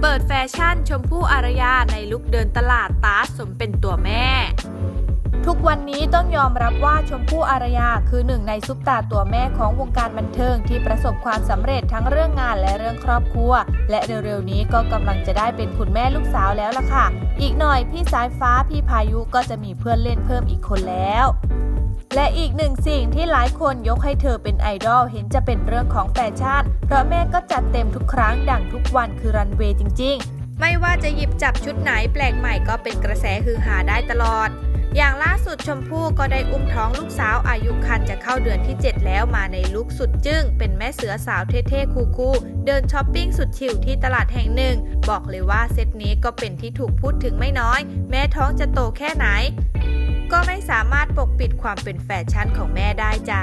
เปิดแฟชั่นชมพู่อารยาในลุคเดินตลาดตาสสมเป็นตัวแม่ ทุกวันนี้ต้องยอมรับว่าชมพู่อารยาคือหนึ่งในซุปตาตัวแม่ของวงการบันเทิงที่ประสบความสำเร็จทั้งเรื่องงานและเรื่องครอบครัว และเร็วๆนี้ก็กำลังจะได้เป็นคุณแม่ลูกสาวแล้วล่ะค่ะ อีกหน่อยพี่สายฟ้าพี่พายุก็จะมีเพื่อนเล่นเพิ่มอีกคนแล้วและอีกหนึ่งสิ่งที่หลายคนยกให้เธอเป็นไอดอลเห็นจะเป็นเรื่องของแฟชั่น เพราะแม่ก็จัดเต็มทุกครั้งดังทุกวันคือรันเวย์จริง ๆ ไม่ว่าจะหยิบจับชุดไหนแปลกใหม่ก็เป็นกระแสฮือฮาได้ตลอด อย่างล่าสุดชมพู่ก็ได้อุ้มท้องลูกสาวอายุคันจะเข้าเดือนที่ 7 แล้วมาในลุคสุดจึ้ง เป็นแม่เสือสาวเท่ๆคูคูเดินช้อปปิ้งสุดชิลที่ตลาดแห่งหนึ่ง บอกเลยว่าเซตนี้ก็เป็นที่ถูกพูดถึงไม่น้อย แม้ท้องจะโตแค่ไหน ก็ไม่สามารถปกปิดความเป็นแฟชั่นของแม่ได้จ้า